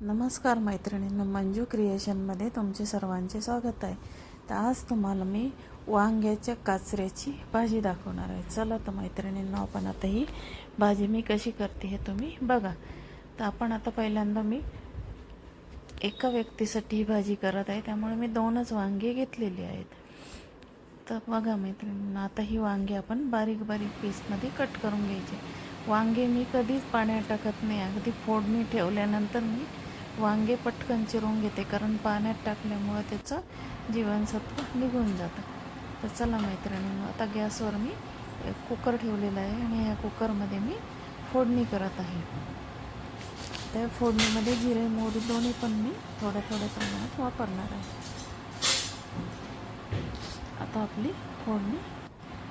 नमस्कार मैत्रिणींनो मंजू क्रिएशनमध्ये तुमचे सर्वांचे स्वागत आहे. तर आज तुम्हाला मी वांग्याच्या काचऱ्याची भाजी दाखवणार आहे. चला तर मैत्रिणींनो आपण आता ही भाजी मी कशी करते हे तुम्ही बघा. तर आपण आता पहिल्यांदा मी एका व्यक्तीसाठी ही भाजी करत आहे. त्यामुळे मी दोनच वांगे घेतलेली आहेत. तर बघा मैत्रिणींनो आता ही वांगी आपण बारीक बारीक पीसमध्ये कट करून घ्यायचे. वांगे मी कधीच पाण्यात टाकत नाही. अगदी फोडणी ठेवल्यानंतर मी वांगे पटकन चिरून घेते कारण पाण्यात टाकल्यामुळं त्याचं जीवनसत्व निघून जातं. तर चला मैत्रिणी आता गॅसवर मी कुकर ठेवलेला आहे आणि ह्या कुकरमध्ये मी फोडणी करत आहे. त्या फोडणीमध्ये जिरे मोहरी दोन्ही पण मी थोड्या थोड्या प्रमाणात वापरणार आहे. आता आपली फोडणी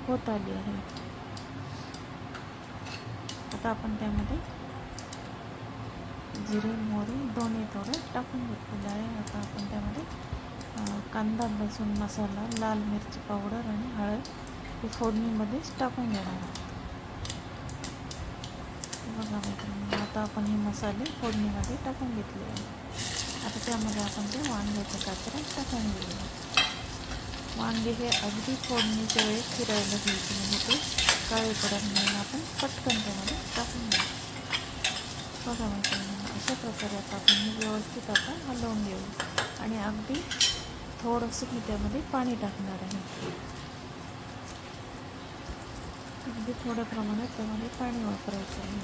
होत आली आहे. आता आपण त्यामध्ये जिरे मोहरी दोन्ही थोडं टाकून घेतलेलं आहे आता आपण त्यामध्ये कांदा लसूण मसाला लाल मिरची पावडर आणि हळद हे फोडणीमध्येच टाकून घेणार आहोत. बघा मित्रांनो आता आपण हे मसाले फोडणीमध्ये टाकून घेतले आहे. आता त्यामध्ये आपण ते वांग्याचं काचऱ्या टाकून घेऊया. वांगे हे अगदी फोडणीच्या वेळेस फिरायला घ्यायचे म्हणजे ते काळे पडत नाही आपण पटकन त्यामध्ये टाकून घेऊ. बघा मैत्रिणी अशा प्रकारे आता आपण हे व्यवस्थित आता हलवून घेऊ. आणि अगदी थोडंसं मी त्यामध्ये पाणी टाकणार आहे. अगदी थोड्या प्रमाणात त्यामध्ये पाणी वापरायचं आहे.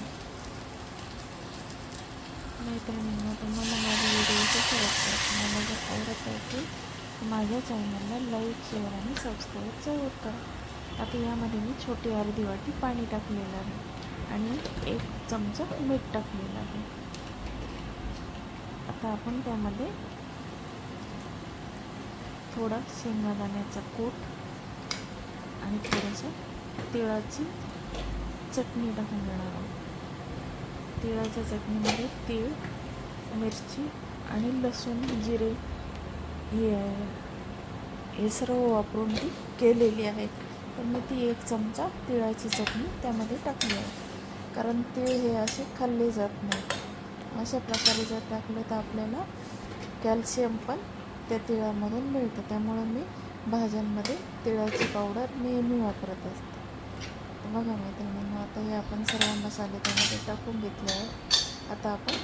मैत्रिणींना तुम्हाला माझे व्हिडिओ कसे वाटतात तुम्हाला जर आवडत असेल तर माझ्या चॅनलला लाईक शेअर आणि सबस्क्राईब जरूर करा. आता यामध्ये मी छोटी अर्धी वाटी पाणी टाकलेलं आहे. आणि एक चमचा मीठ टाकलेलं आहे. आता आपण त्यामध्ये थोडा शेंगादाण्याचा कोट आणि थोडंसं तिळाची चटणी टाकून देणार आहोत. तिळाच्या चटणीमध्ये तीळ मिरची आणि लसूण जिरे हे हे सर्व वापरून ती केलेली आहे तर मी ती एक चमचा तिळाची चटणी त्यामध्ये टाकली आहे. कारण तीळ हे असे खाल्ले जात नाही अशा प्रकारे जर टाकलं तर आपल्याला कॅल्शियम पण त्या तिळामधून मिळतं. त्यामुळं मी भाज्यांमध्ये तिळाची पावडर नेहमी वापरत असते. बघा मैत्रिणींना आता हे आपण सर्व मसाले त्यामध्ये टाकून घेतले आहे आता आपण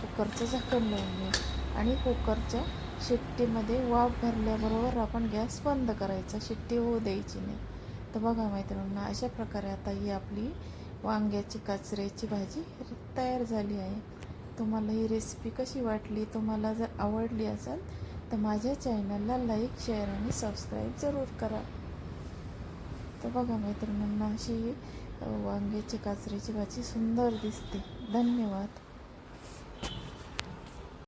कुकरचं झाकण लावून घेऊ. आणि कुकरच्या शिट्टीमध्ये वाफ भरल्याबरोबर आपण गॅस बंद करायचा. शिट्टी होऊ द्यायची नाही. तर बघा मैत्रिणींना अशा प्रकारे आता ही आपली वांग्याची काचऱ्याची भाजी तयार झाली आहे. तुम्हाला ही रेसिपी कशी वाटली तुम्हाला जर आवडली असेल तर माझ्या चॅनलला लाईक शेअर आणि सबस्क्राईब जरूर करा. तर बघा मैत्रिणींना अशी वांग्याची काचऱ्याची भाजी सुंदर दिसते. धन्यवाद.